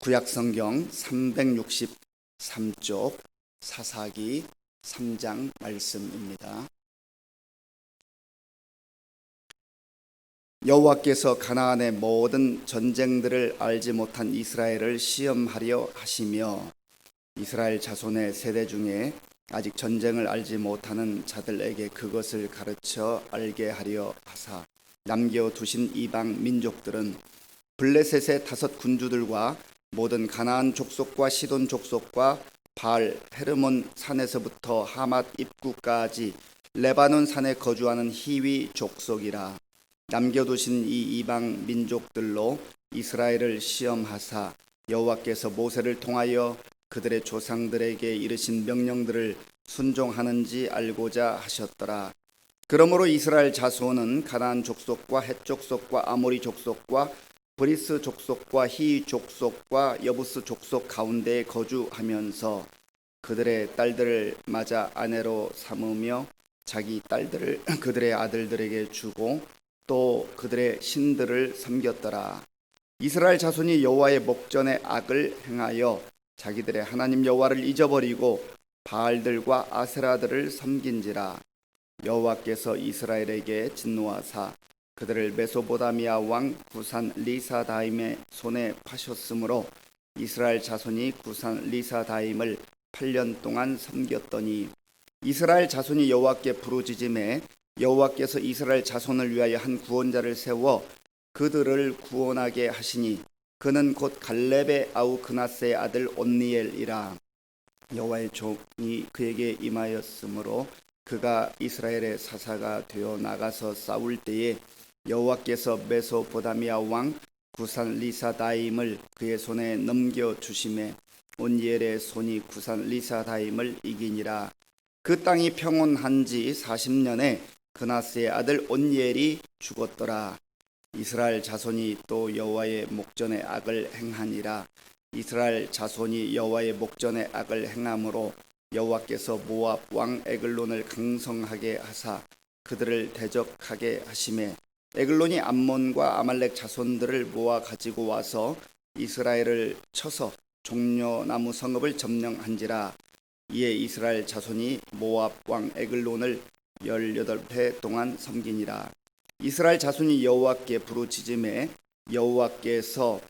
구약성경 363쪽 사사기 3장 말씀입니다. 여호와께서 가나안의 모든 전쟁들을 알지 못한 이스라엘을 시험하려 하시며 이스라엘 자손의 세대 중에 아직 전쟁을 알지 못하는 자들에게 그것을 가르쳐 알게 하려 하사 남겨 두신 이방 민족들은 블레셋의 다섯 군주들과 모든 가나안 족속과 시돈 족속과 발 헤르몬 산에서부터 하맛 입구까지 레바논 산에 거주하는 히위 족속이라 남겨두신 이 이방 민족들로 이스라엘을 시험하사 여호와께서 모세를 통하여 그들의 조상들에게 이르신 명령들을 순종하는지 알고자 하셨더라. 그러므로 이스라엘 자손은 가나안 족속과 헷 족속과 아모리 족속과 브리스 족속과 히 족속과 여부스 족속 가운데에 거주하면서 그들의 딸들을 맞아 아내로 삼으며 자기 딸들을 그들의 아들들에게 주고 또 그들의 신들을 섬겼더라. 이스라엘 자손이 여호와의 목전에 악을 행하여 자기들의 하나님 여호와를 잊어버리고 바알들과 아세라들을 섬긴지라 여호와께서 이스라엘에게 진노하사 그들을 메소보다미아 왕 구산 리사다임의 손에 파셨으므로 이스라엘 자손이 구산 리사다임을 8년 동안 섬겼더니 이스라엘 자손이 여호와께 부르짖음에 여호와께서 이스라엘 자손을 위하여 한 구원자를 세워 그들을 구원하게 하시니 그는 곧 갈렙의 아우 그나스의 아들 온니엘이라. 여호와의 종이 그에게 임하였으므로 그가 이스라엘의 사사가 되어 나가서 싸울 때에 여호와께서 메소보다미아 왕 구산 리사다임을 그의 손에 넘겨 주심에 온니엘의 손이 구산 리사다임을 이기니라. 그 땅이 평온한 지 40년에 그나스의 아들 온니엘이 죽었더라. 이스라엘 자손이 또 여호와의 목전에 악을 행하니라. 이스라엘 자손이 여호와의 목전에 악을 행함으로 여호와께서 모압 왕 에글론을 강성하게 하사 그들을 대적하게 하심에 에글론이 암몬과 아말렉 자손들을 모아 가지고 와서 이스라엘을 쳐서 종려나무 성읍을 점령한지라. 이에 이스라엘 자손이 모압 왕 에글론을 열여덟 해 동안 섬기니라. 이스라엘 자손이 여호와께 부르짖음에 여호와께서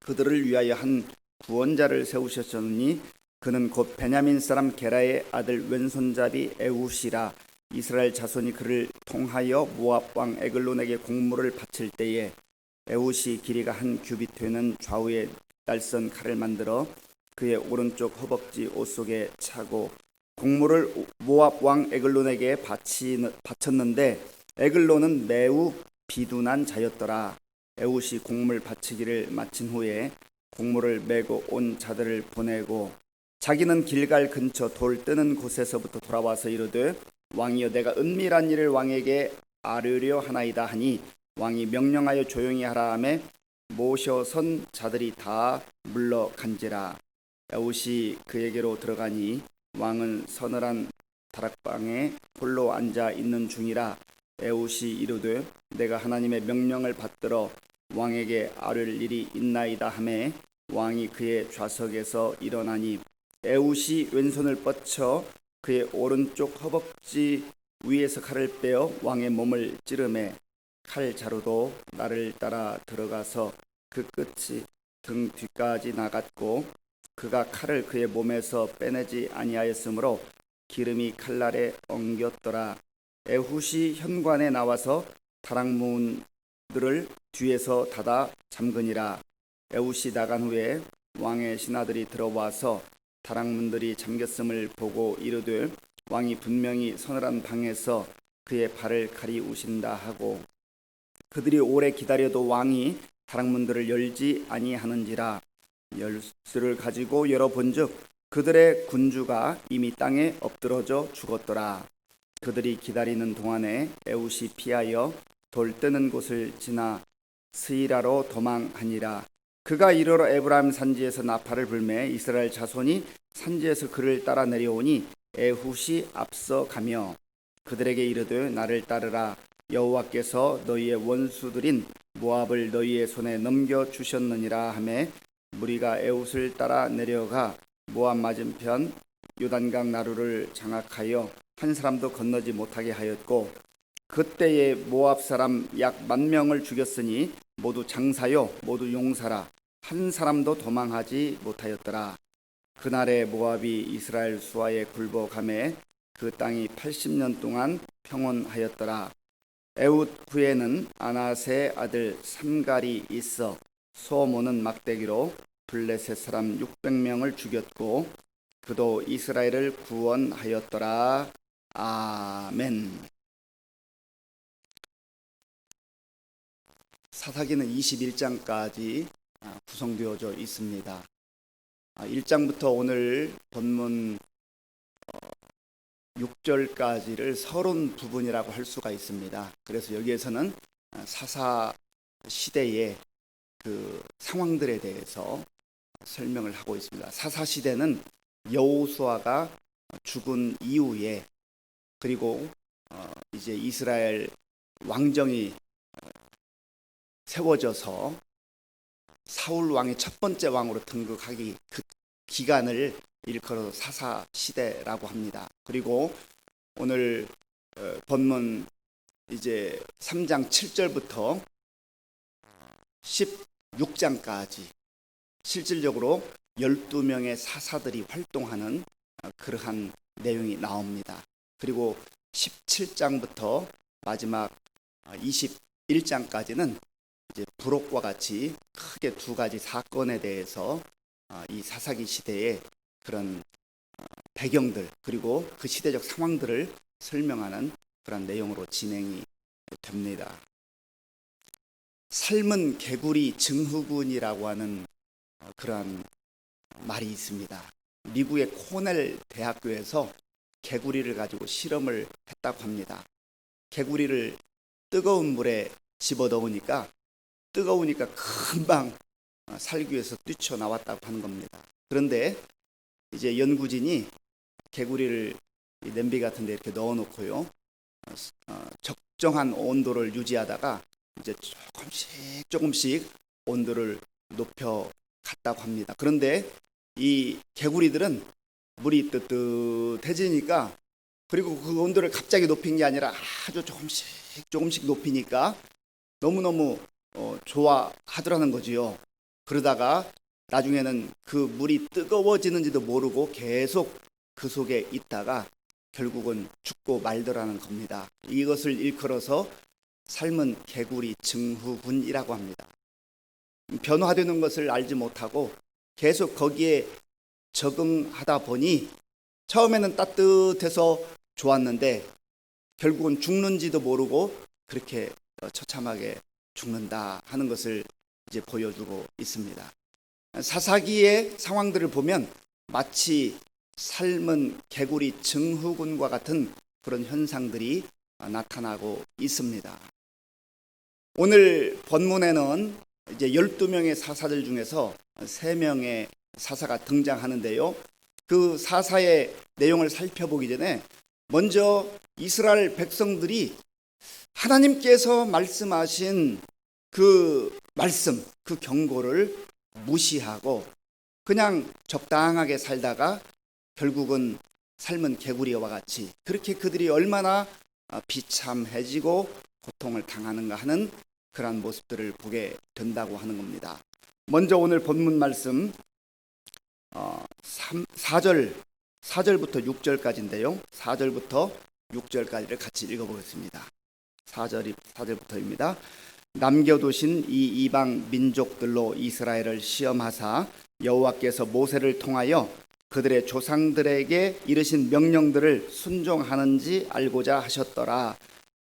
그들을 위하여 한 구원자를 세우셨으니 그는 곧 베냐민 사람 게라의 아들 왼손잡이 에우시라 이스라엘 자손이 그를 통하여 모압 왕 에글론에게 공물을 바칠 때에 에우시 길이가 한 규빗 되는 좌우에 날선 칼을 만들어 그의 오른쪽 허벅지 옷 속에 차고 공물을 모압 왕 에글론에게 바쳤는데 에글론은 매우 비둔한 자였더라. 에웃이 공물 바치기를 마친 후에 공물을 메고 온 자들을 보내고 자기는 길갈 근처 돌 뜨는 곳에서부터 돌아와서 이르되 왕이여 내가 은밀한 일을 왕에게 아뢰려 하나이다 하니 왕이 명령하여 조용히 하라 하매 모셔선 자들이 다 물러간지라. 에웃이 그에게로 들어가니 왕은 서늘한 다락방에 홀로 앉아 있는 중이라. 에웃이 이르되 내가 하나님의 명령을 받들어 왕에게 아뢰 일이 있나이다 하매 왕이 그의 좌석에서 일어나니 에웃이 왼손을 뻗쳐 그의 오른쪽 허벅지 위에서 칼을 빼어 왕의 몸을 찌르매 칼 자루도 나를 따라 들어가서 그 끝이 등 뒤까지 나갔고 그가 칼을 그의 몸에서 빼내지 아니하였으므로 기름이 칼날에 엉겼더라. 에훗이 현관에 나와서 다락문들을 뒤에서 닫아 잠그니라. 에훗이 나간 후에 왕의 신하들이 들어와서 다락문들이 잠겼음을 보고 이르되 왕이 분명히 서늘한 방에서 그의 발을 가리우신다 하고 그들이 오래 기다려도 왕이 다락문들을 열지 아니하는지라 열쇠를 가지고 열어본즉 그들의 군주가 이미 땅에 엎드러져 죽었더라. 그들이 기다리는 동안에 에웃이 피하여 돌 뜨는 곳을 지나 스이라로 도망하니라. 그가 이르러 에브라임 산지에서 나팔을 불매 이스라엘 자손이 산지에서 그를 따라 내려오니 에훗이 앞서 가며 그들에게 이르되 나를 따르라. 여호와께서 너희의 원수들인 모압을 너희의 손에 넘겨 주셨느니라 하매 무리가 에훗을 따라 내려가 모압 맞은편 요단강 나루를 장악하여 한 사람도 건너지 못하게 하였고 그때에 모압 사람 약 만 명을 죽였으니 모두 장사요 모두 용사라 한 사람도 도망하지 못하였더라. 그날에 모압이 이스라엘 수하에 굴복함에 그 땅이 80년 동안 평온하였더라. 에웃 후에는 아나세 아들 삼갈이 있어 소모는 막대기로 블레셋 사람 600명을 죽였고 그도 이스라엘을 구원하였더라. 아멘. 사사기는 21장까지 아, 구성되어져 있습니다. 1장부터 오늘 본문 6절까지를 서론 부분이라고 할 수가 있습니다. 그래서 여기에서는 아, 사사 시대의 그 상황들에 대해서 설명을 하고 있습니다. 사사 시대는 여호수아가 죽은 이후에 그리고 어, 이제 이스라엘 왕정이 어, 세워져서 사울 왕이 첫 번째 왕으로 등극하기 그 기간을 일컬어 사사 시대라고 합니다. 그리고 오늘 어, 본문 이제 3장 7절부터 16장까지 실질적으로 12명의 사사들이 활동하는 어, 그러한 내용이 나옵니다. 그리고 17장부터 마지막 21장까지는 이제 부록과 같이 크게 두 가지 사건에 대해서 어, 이 사사기 시대의 그런 어, 배경들 그리고 그 시대적 상황들을 설명하는 그런 내용으로 진행이 됩니다. 삶은 개구리 증후군이라고 하는 어, 그러한 말이 있습니다. 미국의 코넬 대학교에서 개구리를 가지고 실험을 했다고 합니다. 개구리를 뜨거운 물에 집어 넣으니까 뜨거우니까 금방 어, 살기 위해서 뛰쳐나왔다고 하는 겁니다. 그런데 이제 연구진이 개구리를 이 냄비 같은 데 이렇게 넣어 놓고요. 어, 적정한 온도를 유지하다가 이제 조금씩 조금씩 온도를 높여 갔다고 합니다. 그런데 이 개구리들은 물이 뜨뜻해지니까 그리고 그 온도를 갑자기 높인 게 아니라 아주 조금씩 조금씩 높이니까 너무너무 어, 좋아하더라는 거지요. 그러다가 나중에는 그 물이 뜨거워지는지도 모르고 계속 그 속에 있다가 결국은 죽고 말더라는 겁니다. 이것을 일컬어서 삶은 개구리 증후군이라고 합니다. 변화되는 것을 알지 못하고 계속 거기에 적응하다 보니 처음에는 따뜻해서 좋았는데 결국은 죽는지도 모르고 그렇게 처참하게 죽는다 하는 것을 이제 보여주고 있습니다. 사사기의 상황들을 보면 마치 삶은 개구리 증후군과 같은 그런 현상들이 나타나고 있습니다. 오늘 본문에는 이제 12명의 사사들 중에서 3명의 사사가 등장하는데요. 그 사사의 내용을 살펴보기 전에 먼저 이스라엘 백성들이 하나님께서 말씀하신 그 말씀, 그 경고를 무시하고 그냥 적당하게 살다가 결국은 삶은 개구리와 같이 그렇게 그들이 얼마나 비참해지고 고통을 당하는가 하는 그러한 모습들을 보게 된다고 하는 겁니다. 먼저 오늘 본문 말씀 어, 3, 4절 4절부터 6절까지인데요. 4절부터 6절까지를 같이 읽어보겠습니다. 4절이 4절부터입니다. 남겨두신 이 이방 민족들로 이스라엘을 시험하사 여호와께서 모세를 통하여 그들의 조상들에게 이르신 명령들을 순종하는지 알고자 하셨더라.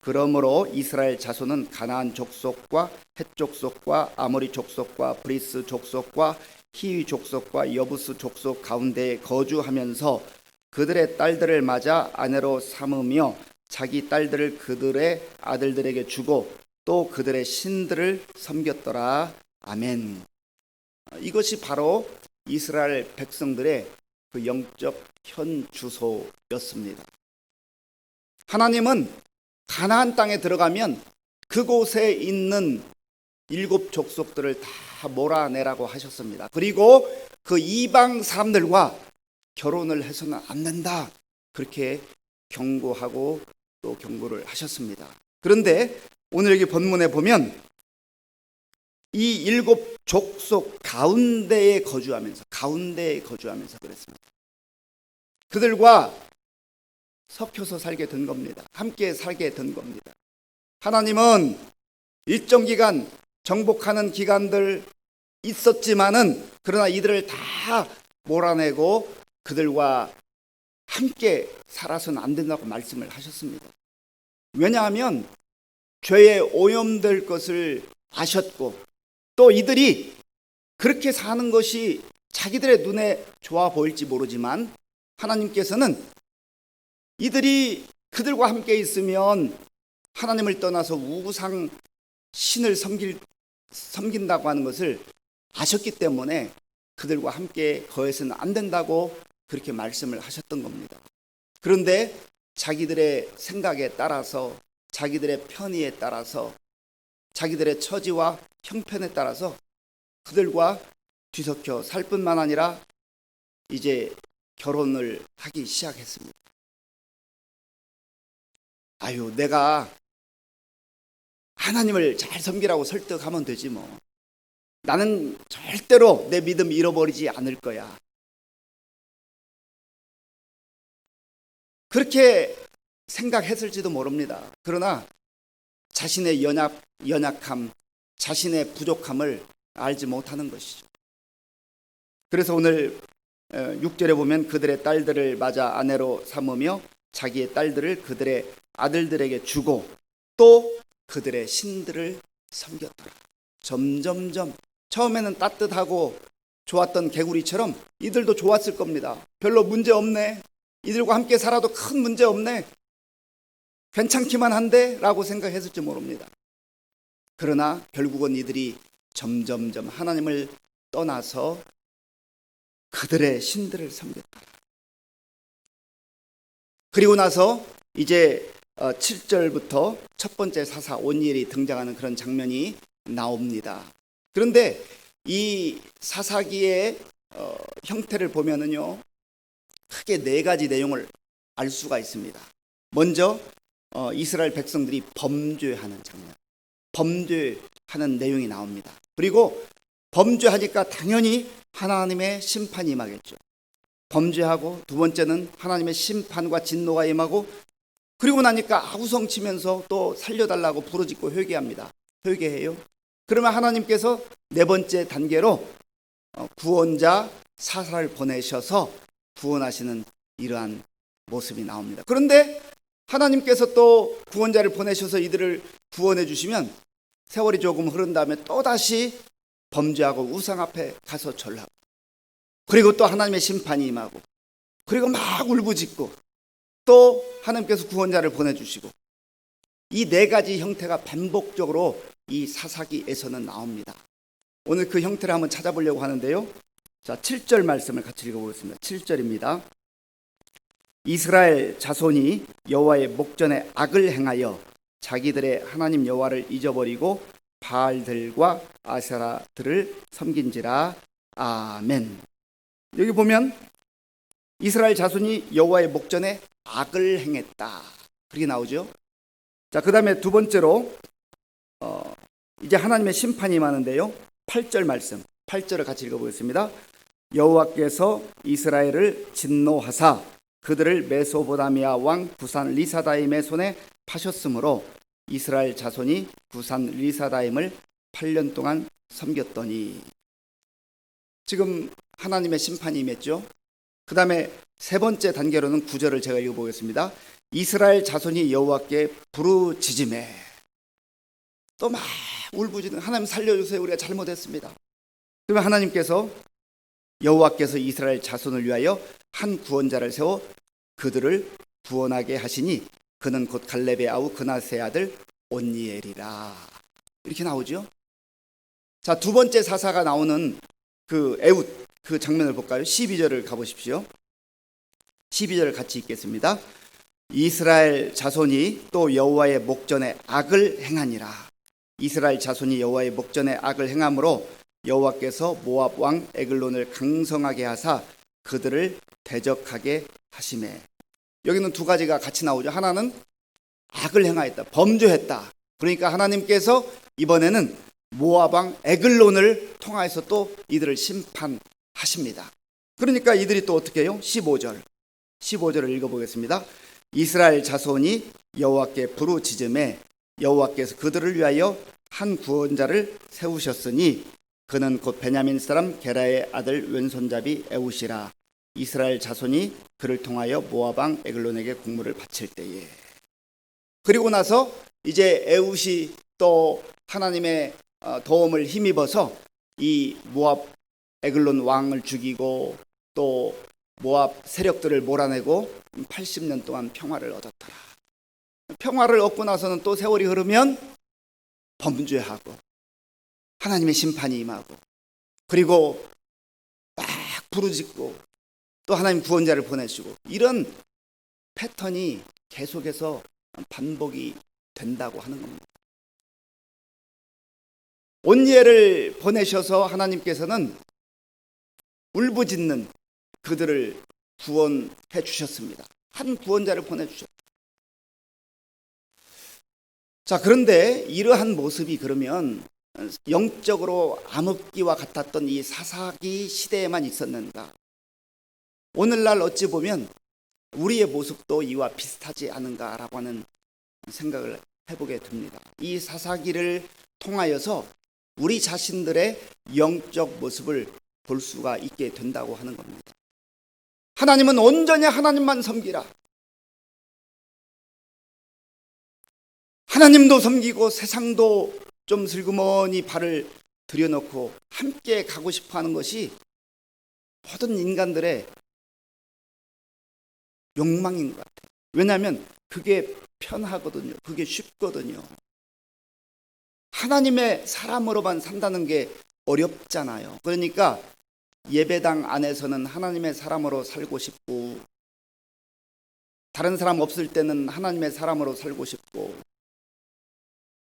그러므로 이스라엘 자손은 가나안 족속과 헷 족속과 아모리 족속과 브리스 족속과 히위 족속과 여부스 족속 가운데에 거주하면서 그들의 딸들을 맞아 아내로 삼으며 자기 딸들을 그들의 아들들에게 주고 또 그들의 신들을 섬겼더라. 아멘. 이것이 바로 이스라엘 백성들의 그 영적 현 주소였습니다. 하나님은 가나안 땅에 들어가면 그곳에 있는 일곱 족속들을 다 몰아내라고 하셨습니다. 그리고 그 이방 사람들과 결혼을 해서는 안 된다. 그렇게 경고하고 또 경고를 하셨습니다. 그런데 오늘 여기 본문에 보면 이 일곱 족속 가운데에 거주하면서 가운데에 거주하면서 그랬습니다. 그들과 섞여서 살게 된 겁니다. 함께 살게 된 겁니다. 하나님은 일정 기간 정복하는 기간들 있었지만은 그러나 이들을 다 몰아내고 그들과 함께 살아서는 안 된다고 말씀을 하셨습니다. 왜냐하면 죄에 오염될 것을 아셨고 또 이들이 그렇게 사는 것이 자기들의 눈에 좋아 보일지 모르지만 하나님께서는 이들이 그들과 함께 있으면 하나님을 떠나서 우상 신을 섬길, 섬긴다고 하는 것을 아셨기 때문에 그들과 함께 거해서는 안 된다고 그렇게 말씀을 하셨던 겁니다. 그런데 자기들의 생각에 따라서 자기들의 편의에 따라서 자기들의 처지와 형편에 따라서 그들과 뒤섞여 살 뿐만 아니라 이제 결혼을 하기 시작했습니다. 아유, 내가 하나님을 잘 섬기라고 설득하면 되지 뭐. 나는 절대로 내 믿음 잃어버리지 않을 거야. 그렇게 생각했을지도 모릅니다. 그러나 자신의 연약, 연약함, 자신의 부족함을 알지 못하는 것이죠. 그래서 오늘 6절에 보면 그들의 딸들을 맞아 아내로 삼으며 자기의 딸들을 그들의 아들들에게 주고 또 그들의 신들을 섬겼더라. 점점점 처음에는 따뜻하고 좋았던 개구리처럼 이들도 좋았을 겁니다. 별로 문제 없네. 이들과 함께 살아도 큰 문제 없네. 괜찮기만 한데 라고 생각했을지 모릅니다. 그러나 결국은 이들이 점점점 하나님을 떠나서 그들의 신들을 섬겼다. 그리고 나서 이제 7절부터 첫 번째 사사 온일이 등장하는 그런 장면이 나옵니다. 그런데 이 사사기의 어, 형태를 보면은요, 크게 네 가지 내용을 알 수가 있습니다. 먼저 어, 이스라엘 백성들이 범죄하는 장면, 범죄하는 내용이 나옵니다. 그리고 범죄하니까 당연히 하나님의 심판이 임하겠죠. 범죄하고 두 번째는 하나님의 심판과 진노가 임하고 그리고 나니까 아우성 치면서 또 살려달라고 부르짖고 회개합니다. 회개해요. 그러면 하나님께서 네 번째 단계로 어, 구원자 사사를 보내셔서 구원하시는 이러한 모습이 나옵니다. 그런데 하나님께서 또 구원자를 보내셔서 이들을 구원해 주시면 세월이 조금 흐른 다음에 또 다시 범죄하고 우상 앞에 가서 절하고 그리고 또 하나님의 심판이 임하고 그리고 막 울부짖고 또 하나님께서 구원자를 보내주시고 이 네 가지 형태가 반복적으로 이 사사기에서는 나옵니다. 오늘 그 형태를 한번 찾아보려고 하는데요. 자, 7절 말씀을 같이 읽어보겠습니다. 7절입니다. 이스라엘 자손이 여호와의 목전에 악을 행하여 자기들의 하나님 여호와를 잊어버리고 바알들과 아세라들을 섬긴지라 아멘. 여기 보면 이스라엘 자손이 여호와의 목전에 악을 행했다. 그렇게 나오죠. 자, 그다음에 두 번째로 어, 이제 하나님의 심판이 많은데요. 8절 말씀. 8절을 같이 읽어보겠습니다. 여호와께서 이스라엘을 진노하사 그들을 메소보다미아 왕 구산 리사다임의 손에 파셨으므로 이스라엘 자손이 구산 리사다임을 8년 동안 섬겼더니 지금 하나님의 심판이 임했죠. 그 다음에 세 번째 단계로는 구절을 제가 읽어보겠습니다. 이스라엘 자손이 여호와께 부르짖음에 또 막 울부짖는 하나님 살려주세요 우리가 잘못했습니다. 그러면 하나님께서 여호와께서 이스라엘 자손을 위하여 한 구원자를 세워 그들을 구원하게 하시니 그는 곧 갈렙의 아우 그나스의 아들 온니엘이라 이렇게 나오죠. 자 두 번째 사사가 나오는 그 에웃 그 장면을 볼까요? 12절을 가보십시오. 12절을 같이 읽겠습니다. 이스라엘 자손이 또 여호와의 목전에 악을 행하니라. 이스라엘 자손이 여호와의 목전에 악을 행함으로 여호와께서 모압 왕 에글론을 강성하게 하사 그들을 대적하게 하심에 여기는 두 가지가 같이 나오죠. 하나는 악을 행하였다. 범죄했다. 그러니까 하나님께서 이번에는 모압 왕 에글론을 통하여서 또 이들을 심판하십니다. 그러니까 이들이 또 어떻게 해요? 15절. 15절을 읽어 보겠습니다. 이스라엘 자손이 여호와께 부르짖음에 여호와께서 그들을 위하여 한 구원자를 세우셨으니 그는 곧 베냐민 사람 게라의 아들 왼손잡이 에우시라 이스라엘 자손이 그를 통하여 모아방 에글론에게 공물을 바칠 때에 그리고 나서 이제 에우시 또 하나님의 어, 도움을 힘입어서 이 모압 에글론 왕을 죽이고 또 모압 세력들을 몰아내고 80년 동안 평화를 얻었더라. 평화를 얻고 나서는 또 세월이 흐르면 범죄하고 하나님의 심판이 임하고 그리고 막 부르짖고 또 하나님 구원자를 보내시고 이런 패턴이 계속해서 반복이 된다고 하는 겁니다. 온예를 보내셔서 하나님께서는 울부짖는 그들을 구원해 주셨습니다. 한 구원자를 보내 주셨. 자, 그런데 이러한 모습이 그러면 영적으로 암흑기와 같았던 이 사사기 시대에만 있었는가? 오늘날 어찌 보면 우리의 모습도 이와 비슷하지 않은가라고 하는 생각을 해보게 됩니다. 이 사사기를 통하여서 우리 자신들의 영적 모습을 볼 수가 있게 된다고 하는 겁니다. 하나님은 온전히 하나님만 섬기라. 하나님도 섬기고 세상도 좀 슬그머니 발을 들여놓고 함께 가고 싶어 하는 것이 모든 인간들의 욕망인 것 같아요. 왜냐하면 그게 편하거든요. 그게 쉽거든요. 하나님의 사람으로만 산다는 게 어렵잖아요. 그러니까 예배당 안에서는 하나님의 사람으로 살고 싶고, 다른 사람 없을 때는 하나님의 사람으로 살고 싶고,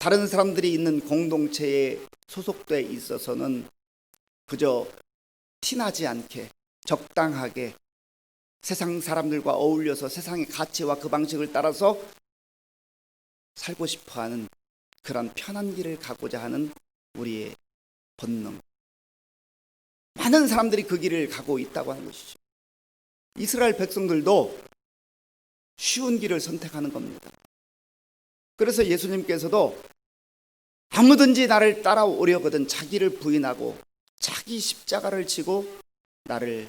다른 사람들이 있는 공동체에 소속돼 있어서는 그저 티나지 않게 적당하게 세상 사람들과 어울려서 세상의 가치와 그 방식을 따라서 살고 싶어 하는 그런 편한 길을 가고자 하는 우리의 본능. 많은 사람들이 그 길을 가고 있다고 하는 것이죠. 이스라엘 백성들도 쉬운 길을 선택하는 겁니다. 그래서 예수님께서도 아무든지 나를 따라오려거든 자기를 부인하고 자기 십자가를 지고 나를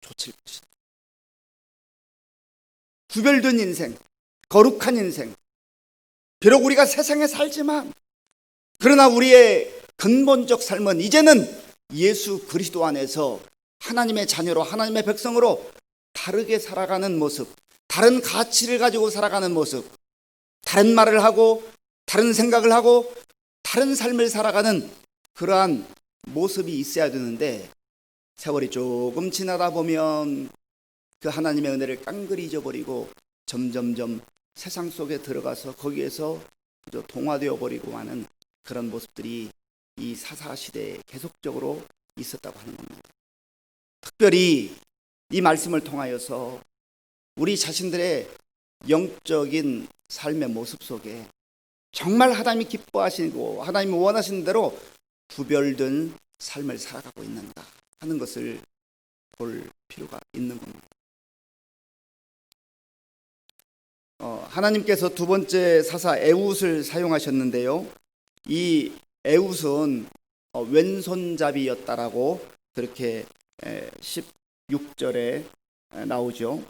좇을 것이다. 구별된 인생, 거룩한 인생. 비록 우리가 세상에 살지만 그러나 우리의 근본적 삶은 이제는 예수 그리스도 안에서 하나님의 자녀로 하나님의 백성으로 다르게 살아가는 모습, 다른 가치를 가지고 살아가는 모습, 다른 말을 하고 다른 생각을 하고 다른 삶을 살아가는 그러한 모습이 있어야 되는데 세월이 조금 지나다 보면 그 하나님의 은혜를 깡그리 잊어버리고 점점점 세상 속에 들어가서 거기에서 동화되어 버리고 하는 그런 모습들이 이 사사 시대에 계속적으로 있었다고 하는 겁니다. 특별히 이 말씀을 통하여서 우리 자신들의 영적인 삶의 모습 속에 정말 하나님이 기뻐하시고 하나님이 원하시는 대로 구별된 삶을 살아가고 있는가 하는 것을 볼 필요가 있는 겁니다. 어, 하나님께서 두 번째 사사 에웃을 사용하셨는데요. 이 에웃은 어, 왼손잡이였다라고 그렇게 16절에 나오죠.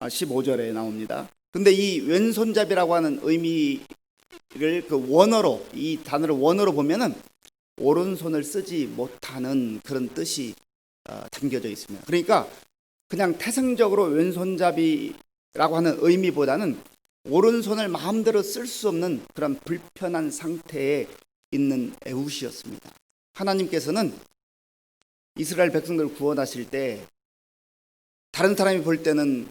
아, 15절에 나옵니다. 근데 이 왼손잡이라고 하는 의미를 그 원어로 이 단어를 원어로 보면은 오른손을 쓰지 못하는 그런 뜻이 어, 담겨져 있습니다. 그러니까 그냥 태생적으로 왼손잡이라고 하는 의미보다는 오른손을 마음대로 쓸 수 없는 그런 불편한 상태에 있는 에웃이었습니다. 하나님께서는 이스라엘 백성들을 구원하실 때 다른 사람이 볼 때는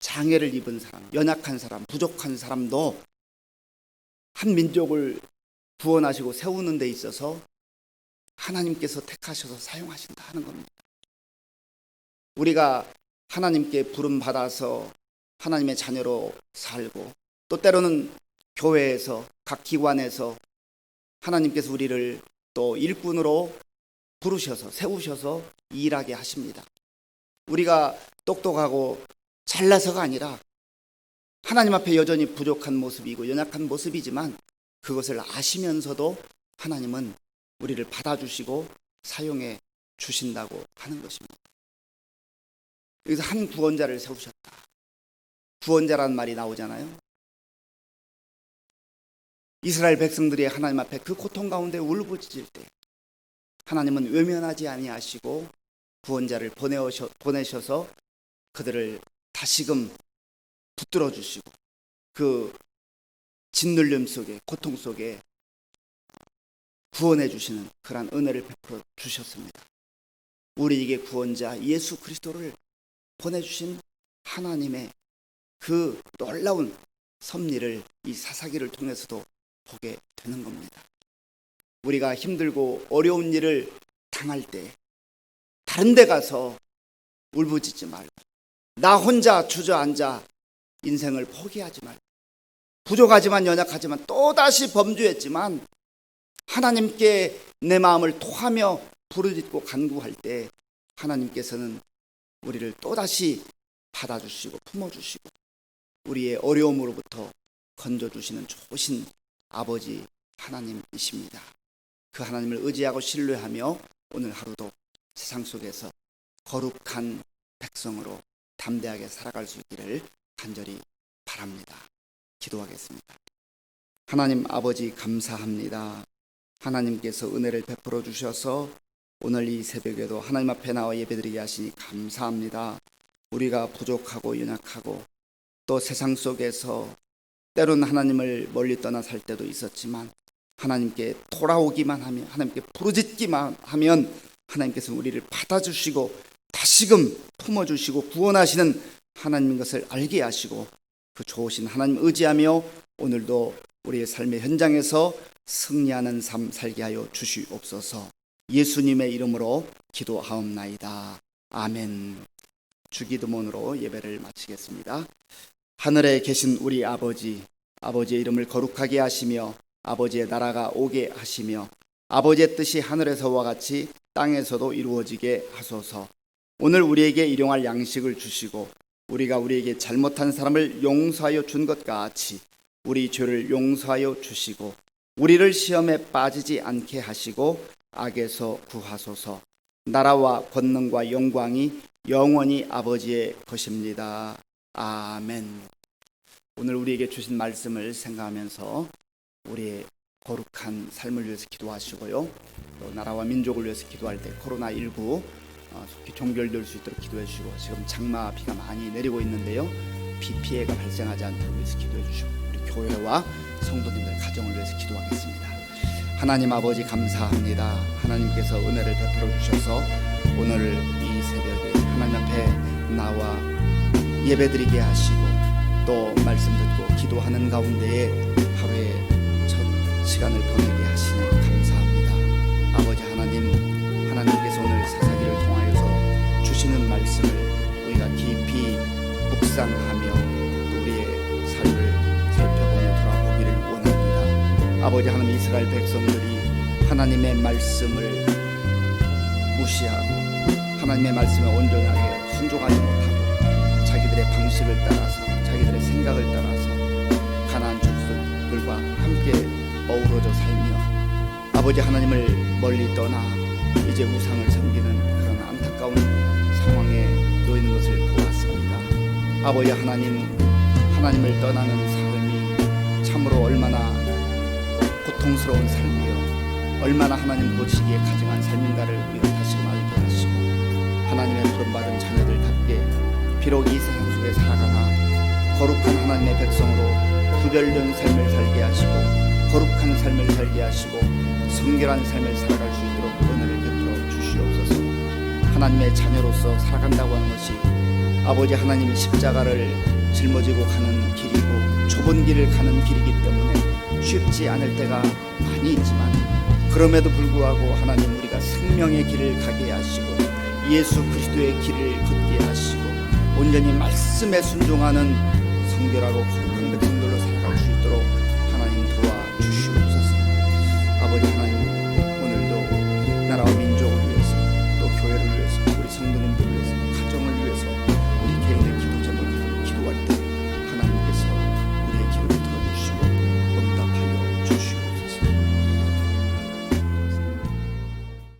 장애를 입은 사람, 연약한 사람, 부족한 사람도 한 민족을 구원하시고 세우는 데 있어서 하나님께서 택하셔서 사용하신다 하는 겁니다. 우리가 하나님께 부름 받아서 하나님의 자녀로 살고 또 때로는 교회에서 각 기관에서 하나님께서 우리를 또 일꾼으로 부르셔서 세우셔서 일하게 하십니다. 우리가 똑똑하고 잘나서가 아니라 하나님 앞에 여전히 부족한 모습이고 연약한 모습이지만 그것을 아시면서도 하나님은 우리를 받아주시고 사용해 주신다고 하는 것입니다. 여기서 한 구원자를 세우셨다. 구원자라는 말이 나오잖아요. 이스라엘 백성들이 하나님 앞에 그 고통 가운데 울부짖을 때 하나님은 외면하지 아니하시고 구원자를 보내셔서 그들을 다시금 붙들어 주시고 그 짓눌림 속에 고통 속에 구원해 주시는 그러한 은혜를 베풀어 주셨습니다. 우리에게 구원자 예수 그리스도를 보내주신 하나님의 그 놀라운 섭리를 이 사사기를 통해서도 보게 되는 겁니다. 우리가 힘들고 어려운 일을 당할 때 다른 데 가서 울부짖지 말고 나 혼자 주저앉아 인생을 포기하지 말고 부족하지만 연약하지만 또다시 범죄했지만 하나님께 내 마음을 토하며 부르짖고 간구할 때 하나님께서는 우리를 또다시 받아주시고 품어주시고 우리의 어려움으로부터 건져주시는 좋으신 아버지 하나님이십니다. 그 하나님을 의지하고 신뢰하며 오늘 하루도 세상 속에서 거룩한 백성으로 담대하게 살아갈 수 있기를 간절히 바랍니다. 기도하겠습니다. 하나님 아버지 감사합니다. 하나님께서 은혜를 베풀어 주셔서 오늘 이 새벽에도 하나님 앞에 나와 예배드리게 하시니 감사합니다. 우리가 부족하고 연약하고 또 세상 속에서 때론 하나님을 멀리 떠나 살 때도 있었지만 하나님께 돌아오기만 하면 하나님께 부르짖기만 하면 하나님께서 우리를 받아주시고 다시금 품어주시고 구원하시는 하나님인 것을 알게 하시고 그 좋으신 하나님 의지하며 오늘도 우리의 삶의 현장에서 승리하는 삶 살게 하여 주시옵소서 예수님의 이름으로 기도하옵나이다. 아멘. 주기도문으로 예배를 마치겠습니다. 하늘에 계신 우리 아버지, 아버지의 이름을 거룩하게 하시며 아버지의 나라가 오게 하시며 아버지의 뜻이 하늘에서와 같이 땅에서도 이루어지게 하소서. 오늘 우리에게 일용할 양식을 주시고 우리가 우리에게 잘못한 사람을 용서하여 준 것 같이 우리 죄를 용서하여 주시고 우리를 시험에 빠지지 않게 하시고 악에서 구하소서. 나라와 권능과 영광이 영원히 아버지의 것입니다. 아멘. 오늘 우리에게 주신 말씀을 생각하면서 우리의 거룩한 삶을 위해서 기도하시고요. 또 나라와 민족을 위해서 기도할 때 코로나 19 어, 속히 종결될 수 있도록 기도해 주시고 지금 장마 비가 많이 내리고 있는데요. 비 피해가 발생하지 않도록 위해서 기도해 주시고 우리 교회와 성도님들 가정을 위해서 기도하겠습니다. 하나님 아버지 감사합니다. 하나님께서 은혜를 베풀어 주셔서 오늘 이 새벽에 하나님 앞에 나와 예배드리게 하시고 또 말씀 듣고 기도하는 가운데에 하루의 첫 시간을 보내게 하시니 감사합니다. 아버지 하나님, 묵상하며 또 우리의 삶을 살펴보며 돌아보기를 원합니다. 아버지 하나님 이스라엘 백성들이 하나님의 말씀을 무시하고 하나님의 말씀에 온전하게 순종하지 못하고 자기들의 방식을 따라서 자기들의 생각을 따라서 가나안 족속들과 함께 어우러져 살며 아버지 하나님을 멀리 떠나 이제 우상을 섬기는 그런 안타까운 아버지 하나님 하나님을 떠나는 삶이 참으로 얼마나 고통스러운 삶이요. 얼마나 하나님 보시기에 가증한 삶인가를 우리가 다시금 알게 하시고 하나님의 부름받은 자녀들답게 비록 이 세상 속에 살아가나 거룩한 하나님의 백성으로 구별된 삶을 살게 하시고 거룩한 삶을 살게 하시고 성결한 삶을 살아갈 수 있도록 은혜를 베풀어 주시옵소서. 하나님의 자녀로서 살아간다고 하는 것이 아버지 하나님 십자가를 짊어지고 가는 길이고 좁은 길을 가는 길이기 때문에 쉽지 않을 때가 많이 있지만 그럼에도 불구하고 하나님 우리가 생명의 길을 가게 하시고 예수 그리스도의 길을 걷게 하시고 온전히 말씀에 순종하는 성결하고 거룩한